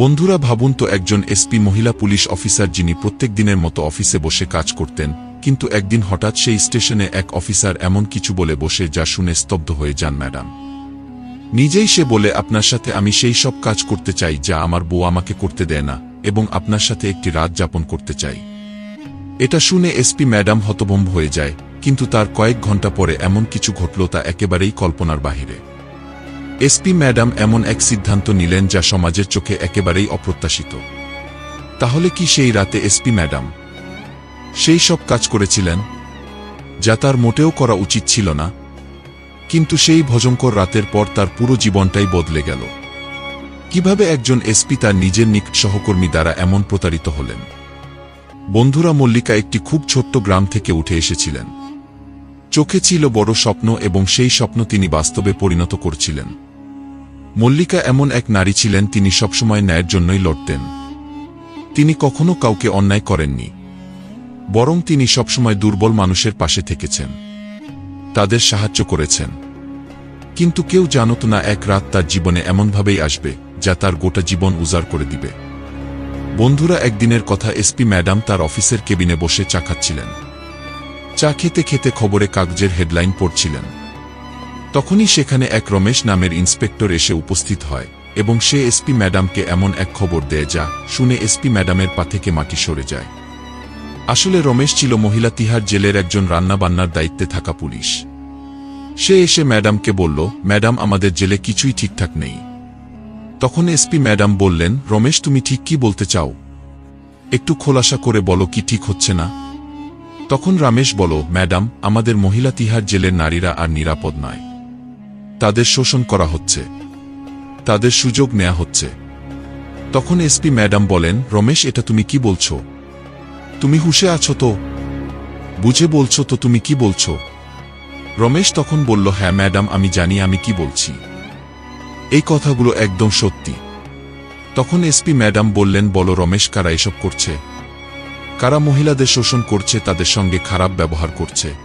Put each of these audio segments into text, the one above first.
বন্ধুরা ভাবুন তো একজন এসপি মহিলা পুলিশ অফিসার যিনি প্রত্যেক দিনের মতো অফিসে বসে কাজ করতেন, কিন্তু একদিন হঠাৎ সেই স্টেশনে এক অফিসার এমন কিছু বলে বসে যা শুনে স্তব্ধ হয়ে যান ম্যাডাম। নিজেই সে বলে, আপনার সাথে আমি সেই সব কাজ করতে চাই যা আমার বউ আমাকে করতে দেয় না এবং আপনার সাথে একটি রাত যাপন করতে চাই। এটা শুনে এসপি ম্যাডাম হতভম্ব হয়ে যায়, কিন্তু তার কয়েক ঘণ্টা পরে এমন কিছু ঘটল তা একেবারেই কল্পনার বাহিরে। এসপি ম্যাডাম এমন এক সিদ্ধান্ত নিলেন যা সমাজের চোখে একেবারেই অপ্রত্যাশিত। তাহলে কি সেই রাতে এসপি ম্যাডাম সেই সব কাজ করেছিলেন, যা তার মোটেও করা উচিত ছিল না, কিন্তু সেই ভজঙ্কর রাতের পর তার পুরো জীবনটাই বদলে গেল। কীভাবে একজন এসপি তার নিজের নিকট সহকর্মী দ্বারা এমন প্রতারিত হলেন? বন্ধুরা মল্লিকা একটি খুব ছোট্ট গ্রাম থেকে উঠে এসেছিলেন। চোখে ছিল বড় স্বপ্ন এবং সেই স্বপ্ন তিনি বাস্তবে পরিণত করছিলেন। মল্লিকা এমন এক নারী ছিলেন তিনি সবসময় ন্যায়ের জন্যই লড়তেন। তিনি কখনো কাউকে অন্যায় করেননি। বরং তিনি সবসময় দুর্বল মানুষের পাশে থেকেছেন। তাদের সাহায্য করেছেন। কিন্তু কেউ জানত না এক রাত তার জীবনে এমনভাবেই আসবে, যা তার গোটা জীবন উজাড় করে দিবে। বন্ধুরা, একদিনের কথা এসপি ম্যাডাম তার অফিসের কেবিনে বসে চা খাচ্ছিলেন। চা খেতে খেতে খবরে কাগজের হেডলাইন পড়ছিলেন। তখনই সেখানে এক রমেশ নামের ইন্সপেক্টর এসে উপস্থিত হয়, এবং সে এসপি ম্যাডামকে এমন এক খবর দেয় যা শুনে এসপি ম্যাডামের পা থেকে মাটি সরে যায়। আসলে রমেশ ছিল মহিলা তিহার জেলের একজন রান্নাবান্নার দায়িত্বে থাকা পুলিশ। সে এসে ম্যাডামকে বলল, ম্যাডাম, আমাদের জেলে কিছুই ঠিকঠাক নেই। তখন এসপি ম্যাডাম বললেন, রমেশ, তুমি ঠিক কি বলতে চাও? একটু খোলাসা করে বলো কি ঠিক হচ্ছে না? তখন রামেশ বলো ম্যাডাম, আমাদের মহিলা তিহার জেলের নারীরা আর নিরাপদ নয়। তাদের শোষণ করা হচ্ছে। তাদের সুযোগ নেওয়া হচ্ছে। তখন এসপি ম্যাডাম বলেন, রমেশ, এটা তুমি কি বলছো? তুমি হুশে আছো তো? বুঝে বলছো তো তুমি কি বলছো? রমেশ তখন বলল হ্যাঁ ম্যাডাম, আমি জানি, আমি কি বলছি। এই কথাগুলো একদম সত্যি। তখন এসপি ম্যাডাম বললেন, বলো রমেশ, কারা এসব করছে? কারা মহিলাদের শোষণ করছে, তাদের সঙ্গে খারাপ ব্যবহার করছে।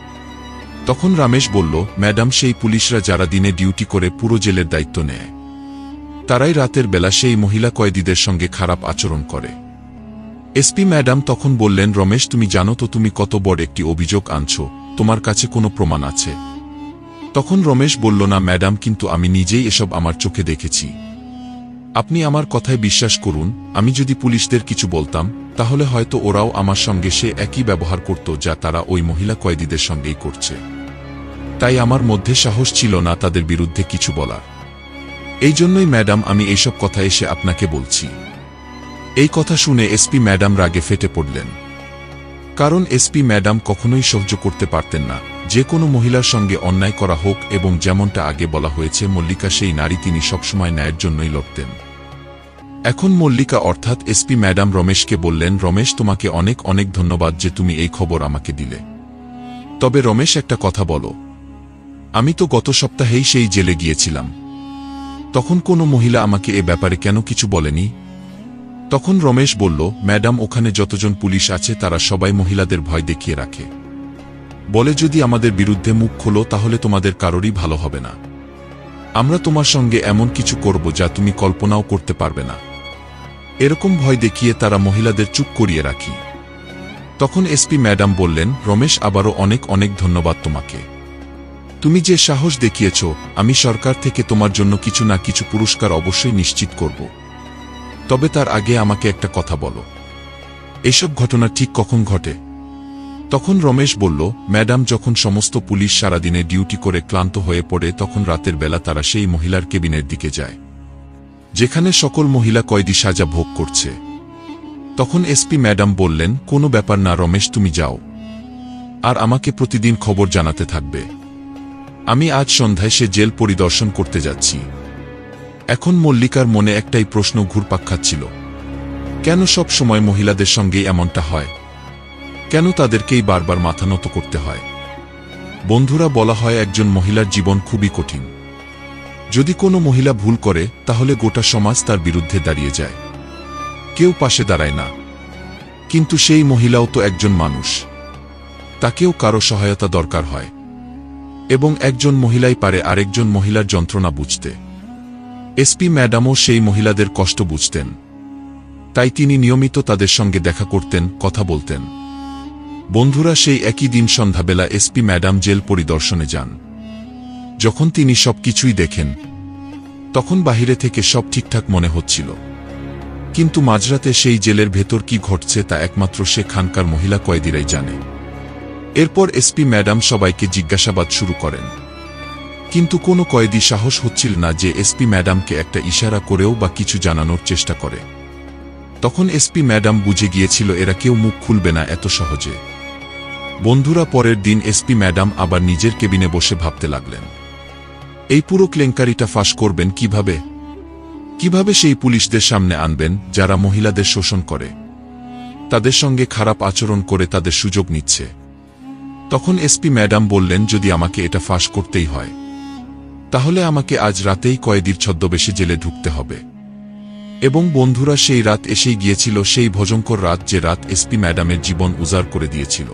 তখন রামেশ বলল, ম্যাডাম, সেই পুলিশরা যারা দিনে ডিউটি করে পুরো জেলের দায়িত্ব নেয়। তারাই রাতের বেলা সেই মহিলা কয়েদিদের সঙ্গে খারাপ আচরণ করে। এসপি ম্যাডাম তখন বললেন, রমেশ, তুমি জানো তো তুমি কত বড় একটি অভিযোগ আনছো, তোমার কাছে কোনো প্রমাণ আছে? তখন রমেশ বলল, না, ম্যাডাম, কিন্তু আমি নিজেই এসব আমার চোখে দেখেছি। আপনি আমার কথায় বিশ্বাস করুন, আমি যদি পুলিশদের কিছু বলতাম, তাহলে হয়তো ওরাও আমার সঙ্গে সে একই ব্যবহার করত যা তারা ওই মহিলা কয়েদিদের সঙ্গেই করছে। তাই আমার মধ্যে সাহস ছিল না তাদের বিরুদ্ধে কিছু বলার। এই জন্যই ম্যাডাম, আমি এইসব কথা এসে আপনাকে বলছি। এই কথা শুনে এসপি ম্যাডাম রাগে ফেটে পড়লেন। কারণ এসপি ম্যাডাম কখনোই সহ্য করতে পারতেন না। যে কোনো মহিলার সঙ্গে অন্যায় করা হোক এবং যেমনটা আগে বলা হয়েছে, মল্লিকা সেই নারী তিনি সবসময় ন্যায়ের জন্যই লড়তেন। এখন মল্লিকা অর্থাৎ এসপি ম্যাডাম রমেশকে বললেন, রমেশ, তোমাকে অনেক অনেক ধন্যবাদ যে তুমি এই খবর আমাকে দিলে। তবে রমেশ, একটা কথা বলো। আমি তো গত সপ্তাহেই সেই জেলে গিয়েছিলাম। তখন কোনো মহিলা আমাকে এ ব্যাপারে কেন কিছু বলেনি? তখন রমেশ বলল, ম্যাডাম, ওখানে যতজন পুলিশ আছে, তারা সবাই মহিলাদের ভয় দেখিয়ে রাখে। বলে যদি আমাদের বিরুদ্ধে মুখ খোলো, তাহলে তোমাদের কারোরই ভালো হবে না। আমরা তোমার সঙ্গে এমন কিছু করব যা তুমি কল্পনাও করতে পারবে না। এরকম ভয় দেখিয়ে তারা মহিলাদের চুপ করিয়ে রাখি। তখন এসপি ম্যাডাম বললেন, রমেশ, আবারও অনেক অনেক ধন্যবাদ তোমাকে। তুমি যে সাহস দেখিয়েছ, আমি সরকার থেকে তোমার জন্য কিছু না কিছু পুরস্কার অবশ্যই নিশ্চিত করব। তবে তার আগে আমাকে একটা কথা বলো। এসব ঘটনা ঠিক কখন ঘটে? তখন রমেশ বলল, ম্যাডাম, যখন সমস্ত পুলিশ সারাদিনে ডিউটি করে ক্লান্ত হয়ে পড়ে, তখন রাতের বেলা তারা সেই মহিলার কেবিনের দিকে যায়, যেখানে সকল মহিলা কয়েদি সাজা ভোগ করছে। তখন এসপি ম্যাডাম বললেন, কোনো ব্যাপার না, রমেশ, তুমি যাও। আর আমাকে প্রতিদিন খবর জানাতে থাকবে। আমি আজ সন্ধ্যায় সে জেল পরিদর্শন করতে যাচ্ছি। এখন মল্লিকার মনে একটাই প্রশ্ন ঘুরপাক খাচ্ছিল। কেন সব সময় মহিলাদের সঙ্গেই এমনটা হয়? কেন তাদেরকেই বারবার মাথা নত করতে হয়? বন্ধুরা বলা হয় একজন মহিলার জীবন খুবই কঠিন। যদি কোনো মহিলা ভুল করে, তাহলে গোটা সমাজ তার বিরুদ্ধে দাঁড়িয়ে যায়। কেউ পাশে দাঁড়ায় না। কিন্তু সেই মহিলাও তো একজন মানুষ। তাকেও কারও সহায়তা দরকার হয়। এবং একজন মহিলাই পারে আরেকজন মহিলার যন্ত্রণা বুঝতে। এসপি ম্যাডামও সেই মহিলাদের কষ্ট বুঝতেন। তাই তিনি নিয়মিত তাদের সঙ্গে দেখা করতেন, কথা বলতেন। বন্ধুরা সেই একই দিন সন্ধ্যাবেলা এসপি ম্যাডাম জেল পরিদর্শনে যান। যখন তিনি সবকিছুই দেখেন, তখন বাহিরে থেকে সব ঠিকঠাক মনে হচ্ছিল। কিন্তু মাঝরাতে সেই জেলের ভেতর কি ঘটছে তা একমাত্র সে খানকার মহিলা কয়েদিরাই জানে। এরপর এসপি ম্যাডাম সবাইকে জিজ্ঞাসাবাদ শুরু করেন। কিন্তু কোনো কয়েদি সাহস হচ্ছিল না যে এসপি ম্যাডামকে একটা ইশারা করেও বা কিছু জানানোর চেষ্টা করে। তখন এসপি ম্যাডাম বুঝে গিয়েছিল এরা কেউ মুখ খুলবে না এত সহজে। বন্ধুরা পরের দিন এসপি ম্যাডাম আবার নিজের কেবিনে বসে ভাবতে লাগলেন। এই পুরো ক্লেঙ্কারিটা ফাঁস করবেন কীভাবে? কীভাবে সেই পুলিশদের সামনে আনবেন যারা মহিলাদের শোষণ করে? তাদের সঙ্গে খারাপ আচরণ করে তাদের সুযোগ নিচ্ছে। তখন এসপি ম্যাডাম বললেন, যদি আমাকে এটা ফাঁস করতেই হয় তাহলে আমাকে আজ রাতেই কয়েদির ছদ্মবেশে জেলে ঢুকতে হবে। এবং বন্ধুরা সেই রাত এসেই গিয়েছিল সেই ভজঙ্কর রাত যে রাত এসপি ম্যাডামের জীবন উজাড় করে দিয়েছিল।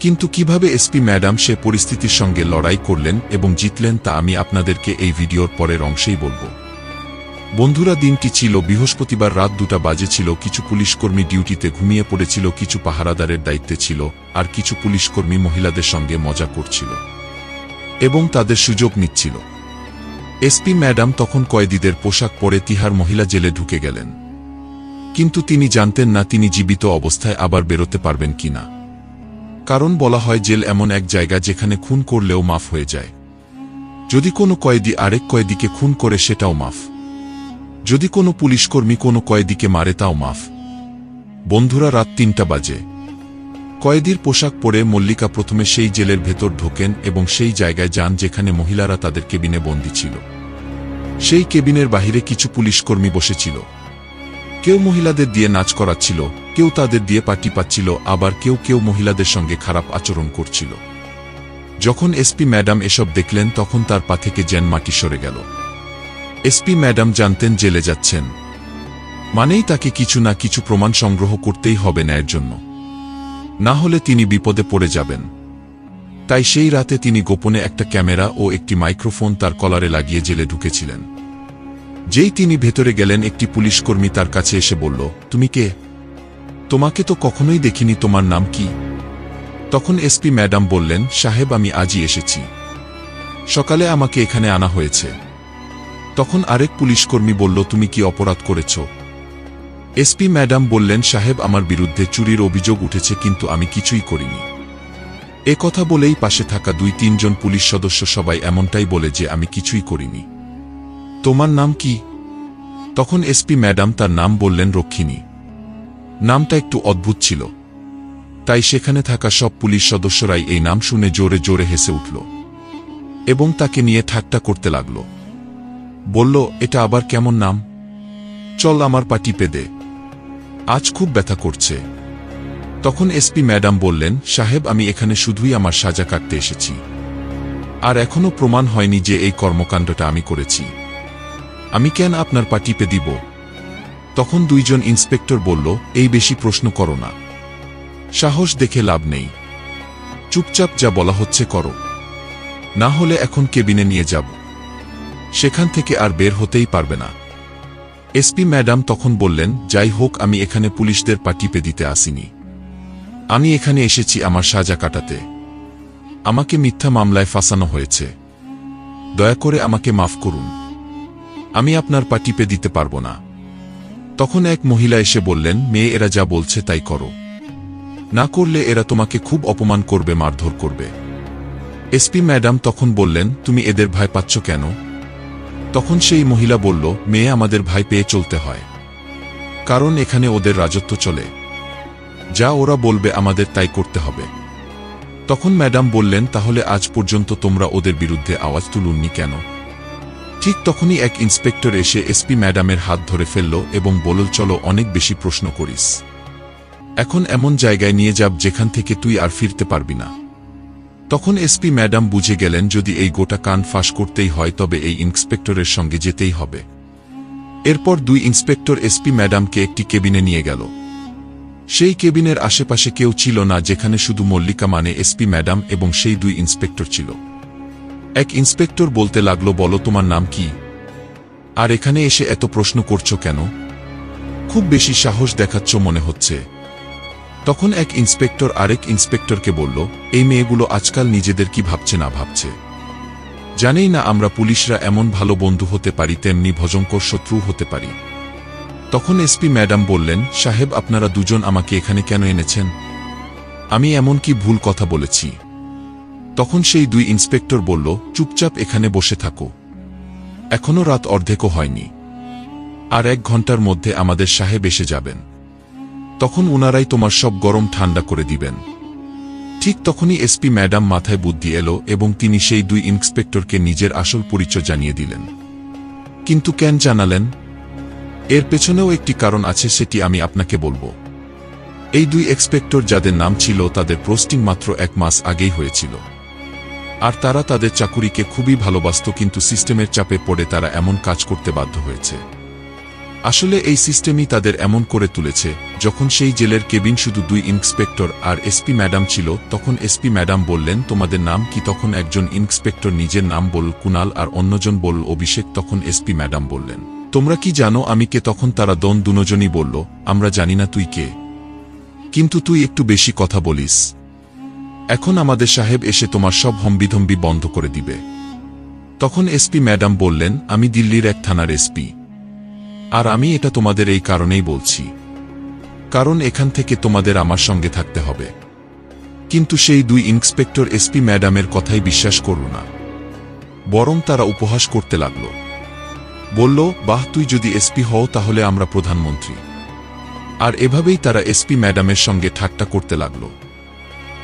কিন্তু কীভাবে এসপি ম্যাডাম সে পরিস্থিতির সঙ্গে লড়াই করলেন এবং জিতলেন তা আমি আপনাদেরকে এই ভিডিওর পরের অংশেই বলব। বন্ধুরা দিনটি ছিল বৃহস্পতিবার রাত দুটা বাজে ছিল, কিছু পুলিশকর্মী ডিউটিতে ঘুমিয়ে পড়েছিল, কিছু পাহারাদারের দায়িত্বে ছিল, আর কিছু পুলিশকর্মী মহিলাদের সঙ্গে মজা করছিল। এবং তাদের সুযোগ নিচ্ছিল। এসপি ম্যাডাম তখন কয়েদিদের পোশাক পরে তিহার মহিলা জেলে ঢুকে গেলেন। কিন্তু তিনি জানতেন না তিনি জীবিত অবস্থায় আবার বেরোতে পারবেন কিনা কারণ বলা হয় জেল এমন এক জায়গা যেখানে খুন করলেও মাফ হয়ে যায়। যদি কোনো কয়েদি আরেক কয়েদিকে খুন করে সেটাও মাফ। যদি কোনো পুলিশকর্মী কোনো কয়েদিকে মারে তাও মাফ। বন্ধুরা, রাত তিনটা বাজে। কয়েদির পোশাক পরে মল্লিকা প্রথমে সেই জেলের ভেতর ঢোকেন এবং সেই জায়গায় যান যেখানে মহিলারা তাদের কেবিনে বন্দী ছিল। সেই কেবিনের বাহিরে কিছু পুলিশকর্মী বসেছিল। কেউ মহিলাদের দিয়ে নাচ করাচ্ছিল, কেউ তাদের দিয়ে পার্টি পাচ্ছিল, আবার কেউ কেউ মহিলাদের সঙ্গে খারাপ আচরণ করছিল। যখন এসপি ম্যাডাম এসব দেখলেন, তখন তার পা থেকে জ্যান মাটি সরে গেল। এসপি ম্যাডাম জানতেন জেলে যাচ্ছেন। মানেই তাকে কিছু না কিছু প্রমাণ সংগ্রহ করতেই হবে ন্যায়ের জন্য। না হলে তিনি বিপদে পড়ে যাবেন। তাই সেই রাতে তিনি গোপনে একটা ক্যামেরা ও একটি মাইক্রোফোন তার কলারে লাগিয়ে জেলে ঢুকেছিলেন। যেই তিনি ভেতরে গেলেন, একটি পুলিশকর্মী তার কাছে এসে বলল, তুমি কে? তোমাকে তো কখনোই দেখিনি, তোমার নাম কি? তখন এসপি ম্যাডাম বললেন, সাহেব, আমি আজই এসেছি। সকালে আমাকে এখানে আনা হয়েছে। তখন আরেক পুলিশকর্মী বলল, তুমি কি অপরাধ করেছ? এসপি ম্যাডাম বললেন, সাহেব, আমার বিরুদ্ধে চুরির অভিযোগ উঠেছে, কিন্তু আমি কিছুই করিনি। এ কথা বলেই পাশে থাকা দুই, তিনজন পুলিশ সদস্য সবাই এমনটাই বলে যে, আমি কিছুই করিনি। তোমার নাম কি? তখন এসপি ম্যাডাম তার নাম বললেন, রক্ষিণী। নামটা একটু অদ্ভুত ছিল। তাই সেখানে থাকা সব পুলিশ সদস্যরাই এই নাম শুনে জোরে জোরে হেসে উঠল এবং তাকে নিয়ে ঠাট্টা করতে লাগল। বলল, এটা আবার কেমন নাম? চল আমার পা টিপে দে আজ খুব ব্যথা করছে। তখন এসপি ম্যাডাম বললেন, সাহেব, আমি এখানে শুধুই আমার সাজা কাটতে এসেছি। আর এখনও প্রমাণ হয়নি যে এই কর্মকাণ্ডটা আমি করেছি। আমি কেন আপনার পা টিপে দিব? তখন দুইজন ইন্সপেক্টর বলল, এই বেশি প্রশ্ন করো না। সাহস দেখে লাভ নেই। চুপচাপ যা বলা হচ্ছে করো। না হলে এখন কেবিনে নিয়ে যাব। সেখান থেকে আর বের হতেই পারবে না। এসপি ম্যাডাম তখন বললেন, যাই হোক, আমি এখানে পুলিশদের পা টিপে দিতে আসিনি। আমি এখানে এসেছি আমার সাজা কাটাতে। আমাকে মিথ্যা মামলায় ফাঁসানো হয়েছে। দয়া করে আমাকে মাফ করুন। আমি আপনার পা টিপে দিতে পারব না। তখন এক মহিলা এসে বললেন, মেয়ে, এরা যা বলছে তাই করো। না করলে এরা তোমাকে খুব অপমান করবে, মারধর করবে। এসপি ম্যাডাম তখন বললেন, তুমি এদের ভয় পাচ্ছ কেন? তখন সেই মহিলা বলল, মেয়ে আমাদের ভাই পেয়ে চলতে হয়। কারণ এখানে ওদের রাজত্ব চলে। যা ওরা বলবে আমাদের তাই করতে হবে। তখন ম্যাডাম বললেন, তাহলে আজ পর্যন্ত তোমরা ওদের বিরুদ্ধে আওয়াজ তুলুননি কেন? ঠিক তখনই এক ইন্সপেক্টর এসে এসপি ম্যাডামের হাত ধরে ফেলল এবং বলল, চলো অনেক বেশি প্রশ্ন করিস। এখন এমন জায়গায় নিয়ে যাব যেখান থেকে তুই আর ফিরতে পারবি না। তখন এসপি ম্যাডাম বুঝে গেলেন যদি এই গোটা কান ফাঁস করতেই হয় তবে এই ইন্সপেক্টরের সঙ্গে যেতেই হবে। এরপর দুই ইন্সপেক্টর এসপি ম্যাডামকে একটি কেবিনে নিয়ে গেল। সেই কেবিনের আশেপাশে কেউ ছিল না যেখানে শুধু মল্লিকা মানে এসপি ম্যাডাম এবং সেই দুই ইন্সপেক্টর ছিল। এক ইন্সপেক্টর বলতে লাগল, বলো, তোমার নাম কি? আর এখানে এসে এত প্রশ্ন করছ কেন? খুব বেশি সাহস দেখাচ্ছ মনে হচ্ছে। তখন এক ইন্সপেক্টর আরেক ইন্সপেক্টরকে বলল, এই মেয়েগুলো আজকাল নিজেদের কি ভাবছে না ভাবছে? জানেই না আমরা পুলিশরা এমন ভালো বন্ধু হতে পারি, তেমনি ভজঙ্কর শত্রু হতে পারি। তখন এসপি ম্যাডাম বললেন, সাহেব, আপনারা দুজন আমাকে এখানে কেন এনেছেন? আমি এমন কি ভুল কথা বলেছি? তখন সেই দুই ইন্সপেক্টর বলল, চুপচাপ এখানে বসে থাকো। এখনও রাত অর্ধেকও হয়নি। আর এক ঘণ্টার মধ্যে আমাদের সাহেব এসে যাবেন। তখন উনারাই তোমার সব গরম ঠান্ডা করে দিবেন। ঠিক তখনই এসপি ম্যাডাম মাথায় বুদ্ধি এলো এবং তিনি সেই দুই ইন্সপেক্টরকে নিজের আসল পরিচয় জানিয়ে দিলেন। কিন্তু কেন জানালেন? এর পেছনেও একটি কারণ আছে সেটি আমি আপনাকে বলব। এই দুই এক্সপেক্টর যাদের নাম ছিল তাদের পোস্টিং মাত্র এক মাস আগেই হয়েছিল। আর তারা তাদের চাকুরিকে খুবই ভালোবাসত কিন্তু সিস্টেমের চাপে পড়ে তারা এমন কাজ করতে বাধ্য হয়েছে। আসলে এই সিস্টেমই তাদের এমন করে তুলেছে, যখন সেই জেলের কেবিন শুধু দুই ইন্সপেক্টর আর এসপি ম্যাডাম ছিল, তখন এসপি ম্যাডাম বললেন, তোমাদের নাম কি? তখন একজন ইন্সপেক্টর নিজের নাম বল, কুনাল, আর অন্যজন বল, অভিষেক, তখন এসপি ম্যাডাম বললেন। তোমরা কি জানো আমি কে? তখন তারা দন দুজনই বলল, আমরা জানি না তুই কে। কিন্তু তুই একটু বেশি কথা বলিস। এখন আমাদের সাহেব এসে তোমার সব হম্বিধম্বি বন্ধ করে দিবে। তখন এসপি ম্যাডাম বললেন, আমি দিল্লির এক থানার এসপি। আর আমি এটা তোমাদের এই কারণেই বলছি। কারণ এখান থেকে তোমাদের আমার সঙ্গে থাকতে হবে। কিন্তু সেই দুই ইন্সপেক্টর এসপি ম্যাডামের কথাই বিশ্বাস করল না। বরং তারা উপহাস করতে লাগল। বলল, বাহ, তুই যদি এসপি হও তাহলে আমরা প্রধানমন্ত্রী। আর এভাবেই তারা এসপি ম্যাডামের সঙ্গে ঠাট্টা করতে লাগল।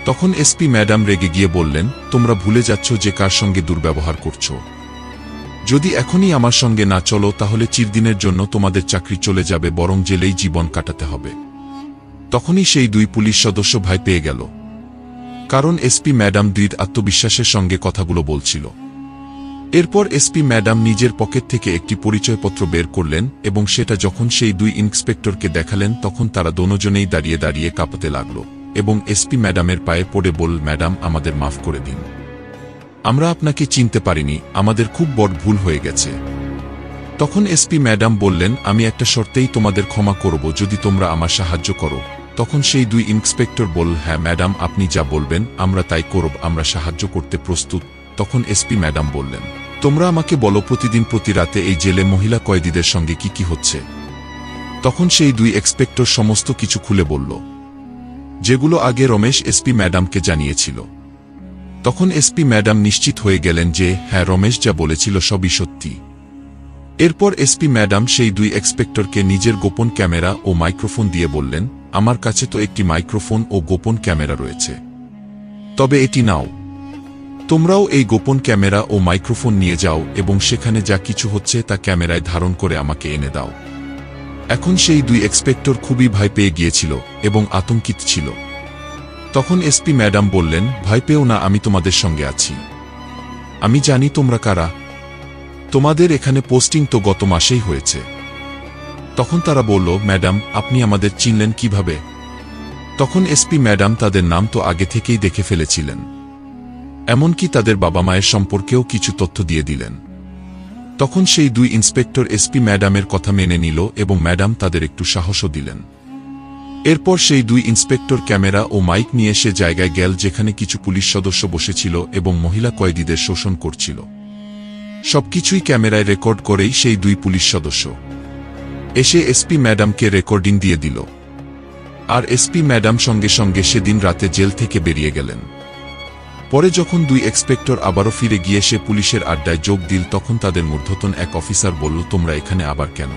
তখন এসপি ম্যাডাম রেগে গিয়ে বললেন, তোমরা ভুলে যাচ্ছ যে কার সঙ্গে দুর্ব্যবহার করছ। যদি এখনই আমার সঙ্গে না চলো, তাহলে চিরদিনের জন্য তোমাদের চাকরি চলে যাবে, বরং জেলেই জীবন কাটাতে হবে। তখনই সেই দুই পুলিশ সদস্য ভাই পেয়ে গেল। কারণ এসপি ম্যাডাম দৃঢ় আত্মবিশ্বাসের সঙ্গে কথাগুলো বলছিল। এরপর এসপি ম্যাডাম নিজের পকেট থেকে একটি পরিচয়পত্র বের করলেন এবং সেটা যখন সেই দুই ইন্সপেক্টরকে দেখালেন, তখন তারা দোনোজনেই দাঁড়িয়ে দাঁড়িয়ে কাঁপাতে লাগল এবং এসপি ম্যাডামের পায়ে পড়ে বল ম্যাডাম, আমাদের মাফ করে দিন। আমরা আপনাকে চিনতে পারিনি, আমাদের খুব বড় ভুল হয়ে গেছে। তখন এসপি ম্যাডাম বললেন, আমি একটা শর্তেই তোমাদের ক্ষমা করব, যদি তোমরা আমার সাহায্য করো। তখন সেই দুই ইন্সপেক্টর বল হ্যাঁ ম্যাডাম, আপনি যা বলবেন, আমরা তাই করব, আমরা সাহায্য করতে প্রস্তুত। তখন এসপি ম্যাডাম বললেন, তোমরা আমাকে বলো প্রতিদিন প্রতি রাতে এই জেলে মহিলা কয়েদিদের সঙ্গে কি কি হচ্ছে? তখন সেই দুই এক্সপেক্টর সমস্ত কিছু খুলে বলল, যেগুলো আগে রমেশ এসপি ম্যাডামকে জানিয়েছিল। তখন এসপি ম্যাডাম নিশ্চিত হয়ে গেলেন যে হ্যাঁ রমেশ যা বলেছিল সবই সত্যি। এরপর এসপি ম্যাডাম সেই দুই এক্সপেক্টরকে নিজের গোপন ক্যামেরা ও মাইক্রোফোন দিয়ে বললেন, আমার কাছে তো একটি মাইক্রোফোন ও গোপন ক্যামেরা রয়েছে। তবে এটি নাও। তোমরাও এই গোপন ক্যামেরা ও মাইক্রোফোন নিয়ে যাও এবং সেখানে যা কিছু হচ্ছে তা ক্যামেরায় ধারণ করে আমাকে এনে দাও। এখন সেই দুই এক্সপেক্টর খুবই ভয় পেয়ে গিয়েছিল এবং আতঙ্কিত ছিল। তখন এসপি ম্যাডাম বললেন, ভয় পেও না, আমি তোমাদের সঙ্গে আছি। আমি জানি তোমরা কারা। তোমাদের এখানে পোস্টিং তো গত মাসেই হয়েছে। তখন তারা বলল, ম্যাডাম, আপনি আমাদের চিনলেন কীভাবে? তখন এসপি ম্যাডাম তাদের নাম তো আগে থেকেই দেখে ফেলেছিলেন। এমনকি তাদের বাবা মায়ের সম্পর্কেও কিছু তথ্য দিয়ে দিলেন। তখন সেই দুই ইন্সপেক্টর এসপি ম্যাডামের কথা মেনে নিল এবং ম্যাডাম তাদের একটু সাহসও দিলেন। এরপর সেই দুই ইন্সপেক্টর ক্যামেরা ও মাইক নিয়ে সে জায়গায় গেল যেখানে কিছু পুলিশ সদস্য বসেছিল এবং মহিলা কয়েদিদের শোষণ করছিল। সবকিছুই ক্যামেরায় রেকর্ড করেই সেই দুই পুলিশ সদস্য। এসে এসপি ম্যাডামকে রেকর্ডিং দিয়ে দিল। আর এসপি ম্যাডাম সঙ্গে সঙ্গে সেদিন রাতে জেল থেকে বেরিয়ে গেলেন। পরে যখন দুই এক্সপেক্টর আবারও ফিরে গিয়ে সে পুলিশের আড্ডায় যোগ দিল, তখন তাদের মূর্ধতন এক অফিসার বলল, তোমরা এখানে আবার কেন?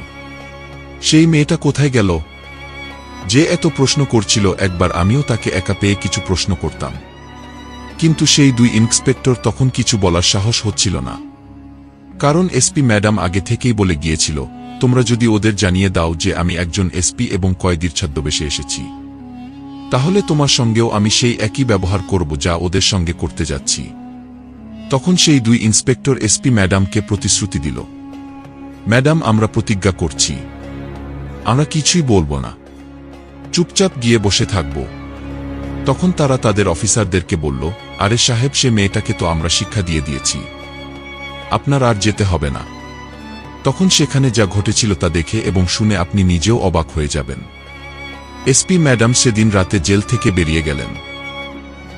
সেই মেয়েটা কোথায় গেল? যে এত প্রশ্ন করছিল, একবার আমিও তাকে একা পেয়ে কিছু প্রশ্ন করতাম। কিন্তু সেই দুই ইন্সপেক্টর তখন কিছু বলার সাহস হচ্ছিল না। কারণ এসপি ম্যাডাম আগে থেকেই বলে গিয়েছিল, তোমরা যদি ওদের জানিয়ে দাও যে আমি একজন এসপি এবং কয়েদির ছদ্মবেশে এসেছি। তাহলে তোমার সঙ্গেও আমি সেই একই ব্যবহার করব যা ওদের সঙ্গে করতে যাচ্ছি। তখন সেই দুই ইন্সপেক্টর এসপি ম্যাডামকে প্রতিশ্রুতি দিল, ম্যাডাম, আমরা প্রতিজ্ঞা করছি। আমরা কিছুই বলব না। চুপচাপ গিয়ে বসে থাকব। তখন তারা তাদের অফিসারদেরকে বলল, আরে সাহেব, সে মেয়েটাকে তো আমরা শিক্ষা দিয়ে দিয়েছি। আপনার আর যেতে হবে না। তখন সেখানে যা ঘটেছিল তা দেখে এবং শুনে আপনি নিজেও অবাক হয়ে যাবেন। এসপি ম্যাডাম সেদিন রাতে জেল থেকে বেরিয়ে গেলেন।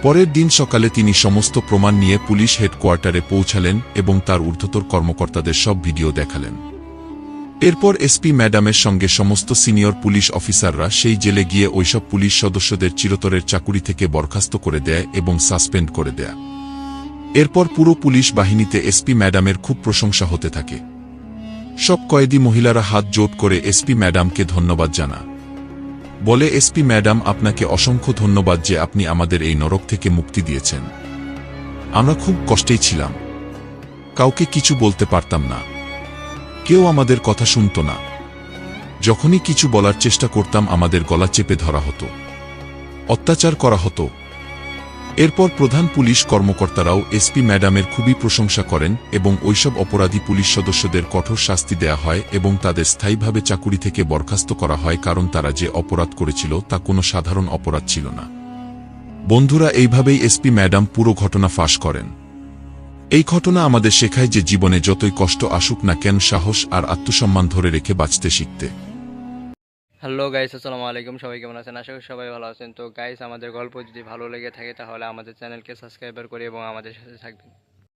পরের দিন সকালে তিনি সমস্ত প্রমাণ নিয়ে পুলিশ হেডকোয়ার্টারে পৌঁছালেন এবং তার ঊর্ধ্বতর কর্মকর্তাদের সব ভিডিও দেখালেন। এরপর এসপি ম্যাডামের সঙ্গে সমস্ত সিনিয়র পুলিশ অফিসাররা সেই জেলে গিয়ে ওইসব পুলিশ সদস্যদের চিরতরের চাকুরি থেকে বরখাস্ত করে দেয় এবং সাসপেন্ড করে দেয়। এরপর পুরো পুলিশ বাহিনীতে এসপি ম্যাডামের খুব প্রশংসা হতে থাকে। সব কয়েদি মহিলারা হাত জোট করে এসপি ম্যাডামকে ধন্যবাদ জানা বলে এসপি ম্যাডাম, আপনাকে অসংখ্য ধন্যবাদ যে আপনি আমাদের এই নরক থেকে মুক্তি দিয়েছেন। আমরা খুব কষ্টেই ছিলাম। কাউকে কিছু বলতে পারতাম না। কেউ আমাদের কথা শুনত না। যখনই কিছু বলার চেষ্টা করতাম, আমাদের গলা চেপে ধরা হতো। অত্যাচার করা হতো। এরপর প্রধান পুলিশ কর্মকর্তারাও এসপি ম্যাডামের খুবই প্রশংসা করেন এবং ওইসব অপরাধী পুলিশ সদস্যদের কঠোর শাস্তি দেয়া হয় এবং তাদের স্থায়ীভাবে চাকুরি থেকে বরখাস্ত করা হয় কারণ তারা যে অপরাধ করেছিল তা কোনো সাধারণ অপরাধ ছিল না। বন্ধুরা, এইভাবেই এসপি ম্যাডাম পুরো ঘটনা ফাঁস করেন। এই ঘটনা আমাদের শেখায় যে জীবনে যতই কষ্ট আসুক না কেন সাহস আর আত্মসম্মান ধরে রেখে বাঁচতে শিখতে। হ্যালো গাইস, আসসালামু আলাইকুম। সবাই কেমন আছেন? আশা করি সবাই ভালো আছেন। তো গাইস, আমাদের গল্প যদি ভালো লেগে থাকে, তাহলে আমাদের চ্যানেলকে সাবস্ক্রাইবার করে এবং আমাদের সাথে থাকবেন।